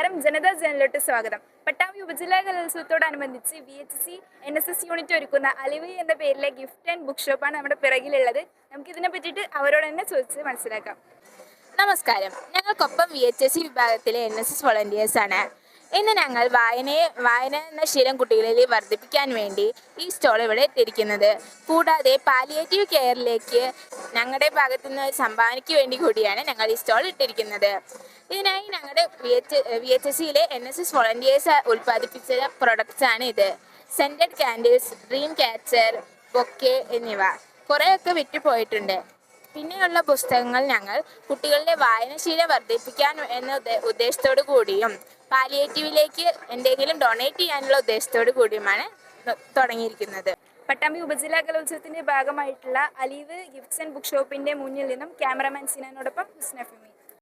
നമസ്കാരം. ജനതാ ജനലോട്ട് സ്വാഗതം. പട്ടാമ്പി ഉപജില്ലാ കലോത്സവത്തോടനുബന്ധിച്ച് V H C N S S unit ഒരുക്കുന്ന അലിവി എന്ന പേരിലെ ഗിഫ്റ്റ് ആൻഡ് ബുക്ക് ഷോപ്പാണ് നമ്മുടെ പിറകിലുള്ളത്. നമുക്ക് ഇതിനെ പറ്റിയിട്ട് അവരോട് തന്നെ ചോദിച്ച് മനസ്സിലാക്കാം. നമസ്കാരം. ഞങ്ങൾക്കൊപ്പം വി എച്ച് എസ് സി വിഭാഗത്തിലെ എൻ എസ് എസ് വോളണ്ടിയേഴ്സ് ആണ്. ഇന്ന് ഞങ്ങൾ വായനയെ വായന എന്ന ശീലം കുട്ടികളിൽ വർദ്ധിപ്പിക്കാൻ വേണ്ടി ഈ സ്റ്റോൾ ഇവിടെ എത്തിയിരിക്കുന്നത്. കൂടാതെ പാലിയേറ്റീവ് കെയറിലേക്ക് ഞങ്ങളുടെ ഭാഗത്തു നിന്ന് സംഭാവനയ്ക്ക് വേണ്ടി കൂടിയാണ് ഞങ്ങൾ ഈ സ്റ്റോൾ ഇട്ടിരിക്കുന്നത്. ഇതിനായി ഞങ്ങളുടെ V H V H S സിയിലെ എൻ എസ് എസ് വോളണ്ടിയേഴ്സ് ഉൽപ്പാദിപ്പിച്ച പ്രൊഡക്ട്സ് ആണ് ഇത്. Scented candles dream catcher bouquet എന്നിവ. കുറേയൊക്കെ വിറ്റുപോയിട്ടുണ്ട്. പിന്നെയുള്ള പുസ്തകങ്ങൾ ഞങ്ങൾ കുട്ടികളുടെ വായനശീലം വർദ്ധിപ്പിക്കാൻ എന്ന ഉദ്ദേ- ഉദ്ദേശത്തോടു കൂടിയും പാലിയേറ്റീവിലേക്ക് എന്തെങ്കിലും ഡൊണേറ്റ് ചെയ്യാനുള്ള ഉദ്ദേശത്തോടു കൂടിയുമാണ് തുടങ്ങിയിരിക്കുന്നത്. പട്ടാമ്പി ഉപജില്ലാ കലോത്സവത്തിന്റെ ഭാഗമായിട്ടുള്ള അലീവ് ഗിഫ്റ്റ്സ് ആൻഡ് ബുക്ക് ഷോപ്പിന്റെ മുന്നിൽ നിന്നും ക്യാമറമാൻ സിനാനോടൊപ്പം ഹുസ്നഫിമി